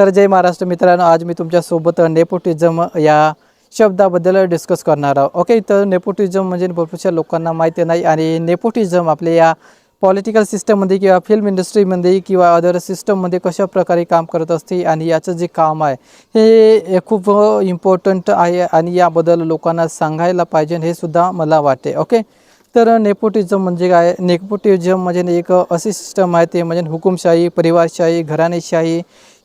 तर जय महाराष्ट्र मित्रांनो आज मी तुमच्यासोबत नेपोटिझम या शब्दाबद्दल डिस्कस करणार आहोत. ओके तर नेपोटिझम म्हणजे भरपूरशा लोकांना माहिती नाही आणि नेपोटिझम आपल्या या पॉलिटिकल सिस्टममध्ये किंवा फिल्म इंडस्ट्रीमध्ये किंवा अदर सिस्टममध्ये कशा प्रकारे काम करत असते आणि याचं जे काम आहे हे खूप इम्पॉर्टंट आहे आणि याबद्दल लोकांना सांगायला पाहिजे हे सुद्धा मला वाटते. ओके तर नेपोटिझम म्हणजे काय? नेपोटिझम म्हणजे एक अशी सिस्टम आहे ते म्हणजे हुकुमशाही परिवारशाही घराणेशाही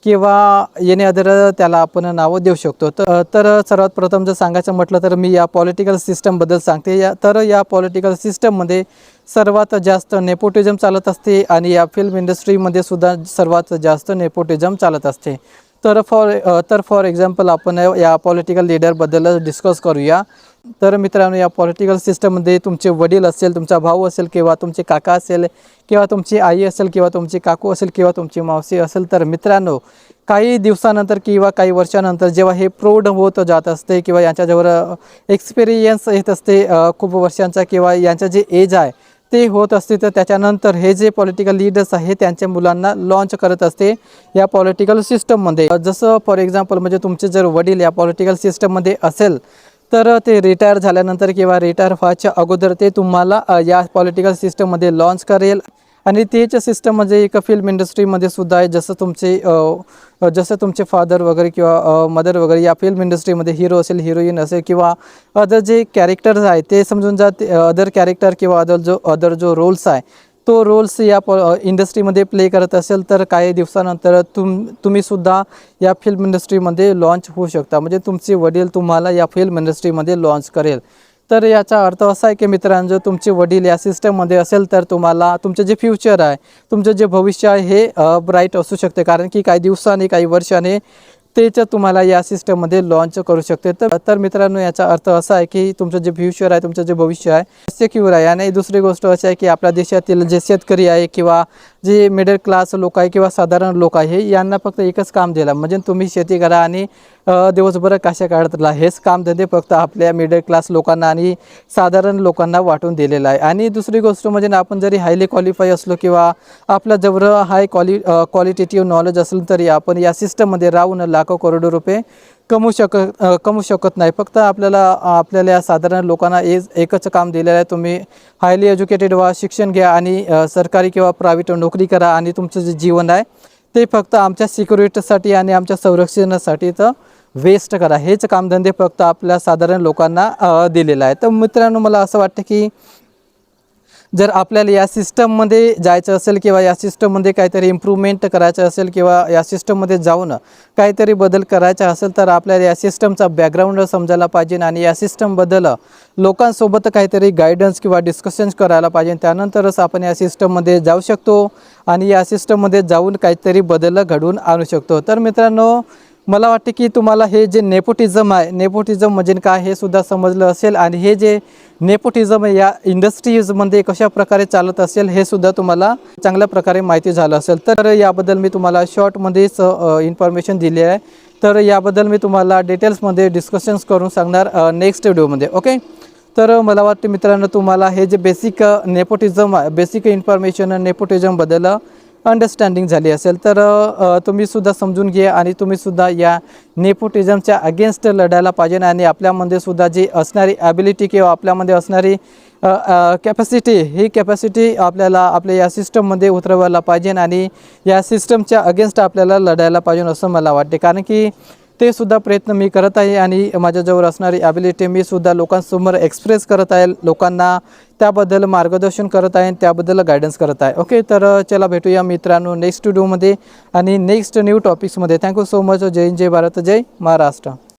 किंवा येणे अदर त्याला आपण नावं देऊ शकतो. तर तर सर्वात प्रथम जर सांगायचं म्हटलं तर मी या पॉलिटिकल सिस्टमबद्दल सांगते. या तर या पॉलिटिकल सिस्टममध्ये सर्वात जास्त नेपोटिझम चालत असते आणि या फिल्म इंडस्ट्रीमध्ये सुद्धा सर्वात जास्त नेपोटिझम चालत असते. तर फॉर तर फॉर एक्झाम्पल आपण या पॉलिटिकल लीडरबद्दल डिस्कस करूया. तर मित्रांनो या पॉलिटिकल सिस्टममध्ये तुमचे वडील असेल तुमचा भाऊ असेल किंवा तुमचे काका असेल किंवा तुमची आई असेल किंवा तुमची काकू असेल किंवा तुमची मावशी असेल तर मित्रांनो काही दिवसानंतर किंवा काही वर्षानंतर जेव्हा हे प्रौढ होत जात असते किंवा यांच्याजवळ एक्सपिरियन्स येत असते खूप वर्षांचा किंवा यांचं जे एज आहे ते होत असते तर त्याच्यानंतर हे जे पॉलिटिकल लीडर्स आहे त्यांच्या मुलांना लॉन्च करत असते या पॉलिटिकल सिस्टममध्ये जसं फॉर एक्झाम्पल म्हणजे तुमचे जर वडील या पॉलिटिकल सिस्टममध्ये असेल तर ते रिटायर झाल्यानंतर किंवा रिटायर व्हायच्या अगोदर ते तुम्हाला या पॉलिटिकल सिस्टममध्ये लॉन्च करेल. आणि तेच सिस्टम म्हणजे एक फिल्म इंडस्ट्रीमध्ये सुद्धा आहे. जसं तुमचे जसं तुमचे फादर वगैरे किंवा मदर वगैरे या फिल्म इंडस्ट्रीमध्ये हिरो असेल हिरोईन असेल किंवा अदर जे कॅरेक्टर्स आहे ते समजून जाते अदर कॅरेक्टर किंवा अदर जो अदर जो रोल्स आहे तो रोल्स या प इंडस्ट्रीमध्ये प्ले करत असेल तर काही दिवसानंतर तुम तुम्हीसुद्धा या फिल्म इंडस्ट्रीमध्ये लॉन्च होऊ शकता. म्हणजे तुमचे वडील तुम्हाला या फिल्म इंडस्ट्रीमध्ये लॉन्च करेल. तर याचा अर्थ असा आहे की मित्रांनो जर तुमचे वडील या सिस्टममध्ये असेल तर तुम्हाला तुमचं जे फ्युचर आहे तुमचं जे भविष्य आहे हे ब्राईट असू शकते. कारण की काही दिवसांनी काही वर्षाने तेच तुम्हाला या सिस्टममध्ये लॉन्च करू शकते. तर तर मित्रांनो याचा अर्थ असा आहे की तुमचं जे फ्युचर आहे तुमचं जे भविष्य आहे सिक्युअर आहे. आणि दुसरी गोष्ट अशी आहे की आपल्या देशातील जे शेतकरी आहे किंवा जे मिडल क्लास लोक आहे किंवा साधारण लोक आहे यांना फक्त एकच काम दिलं. म्हणजे तुम्ही शेती करा आणि दिवसभर काशा काढत हेच कामधंदे फक्त आपल्या मिडल क्लास लोकांना आणि साधारण लोकांना वाटून दिलेलं आहे. आणि दुसरी गोष्ट म्हणजे ना आपण जरी हायली क्वालिफाय असलो किंवा आपलं जवळ हाय क्वालि क्वालिटेटिव्ह नॉलेज असेल तरी आपण या सिस्टममध्ये राहून लाखो करोडो रुपये कमवू शकत कमवू शकत नाही. फक्त आपल्याला आपल्याला या साधारण लोकांना एज एकच काम दिलेलं आहे. तुम्ही हायली एज्युकेटेड व्हा शिक्षण घ्या आणि सरकारी किंवा प्रायव्हेट नोकरी करा आणि तुमचं जे जीवन आहे ते फक्त आमच्या सिक्युरिटीसाठी आणि आमच्या संरक्षणासाठी तर वेस्ट करा. हेच कामधंदे फक्त आपल्या साधारण लोकांना दिलेलं आहे. तर मित्रांनो मला असं वाटतं की जर आपल्याला या सिस्टममध्ये जायचं असेल किंवा या सिस्टममध्ये काहीतरी इम्प्रूव्हमेंट करायचं असेल किंवा या सिस्टममध्ये जाऊन काहीतरी बदल करायचा असेल तर आपल्याला या सिस्टमचा बॅकग्राऊंड समजायला पाहिजे आणि या सिस्टमबद्दल लोकांसोबत काहीतरी गायडन्स किंवा डिस्कशन्स करायला पाहिजे. त्यानंतरच आपण या सिस्टममध्ये जाऊ शकतो आणि या सिस्टममध्ये जाऊन काहीतरी बदल घडवून आणू शकतो. तर मित्रांनो मला वाटते की तुम्हाला हे जे नेपोटिझम आहे नेपोटिझम म्हणजे काय हे सुद्धा समजलं असेल आणि हे जे नेपोटिझम आहे या इंडस्ट्रीजमध्ये कशा प्रकारे चालत असेल हे सुद्धा तुम्हाला चांगल्या प्रकारे माहिती झालं असेल. तर याबद्दल मी तुम्हाला शॉर्टमध्येच इन्फॉर्मेशन दिली आहे. तर याबद्दल मी तुम्हाला डिटेल्समध्ये डिस्कशन्स करून सांगणार नेक्स्ट व्हिडिओमध्ये ओके तर मला वाटते मित्रांनो तुम्हाला हे जे बेसिक नेपोटिझम आहे बेसिक इन्फॉर्मेशन नेपोटिझमबद्दल अंडरस्टँडिंग झाली असेल. तर तुम्हीसुद्धा समजून घ्या आणि तुम्हीसुद्धा या नेपोटिझमच्या अगेन्स्ट लढायला पाहिजे आणि आपल्यामध्ये सुद्धा जी असणारी ॲबिलिटी किंवा आपल्यामध्ये असणारी कॅपॅसिटी ही कॅपॅसिटी आपल्याला आपल्या या सिस्टममध्ये उतरवायला पाहिजे आणि या सिस्टमच्या अगेन्स्ट आपल्याला लढायला पाहिजे असं मला वाटते. कारण की ते सुद्धा प्रयत्न मी करत आहे आणि माझ्याजवळ असणारी ॲबिलिटी मी सुद्धा लोकांसमोर एक्सप्रेस करत आहे. लोकांना त्याबद्दल मार्गदर्शन करत आहे त्याबद्दल गायडन्स करत आहे. ओके तर चला भेटूया मित्रांनो नेक्स्ट व्हिडिओमध्ये आणि next new टॉपिक्समध्ये thank you so much Jai Jai Bharat Jai Maharashtra.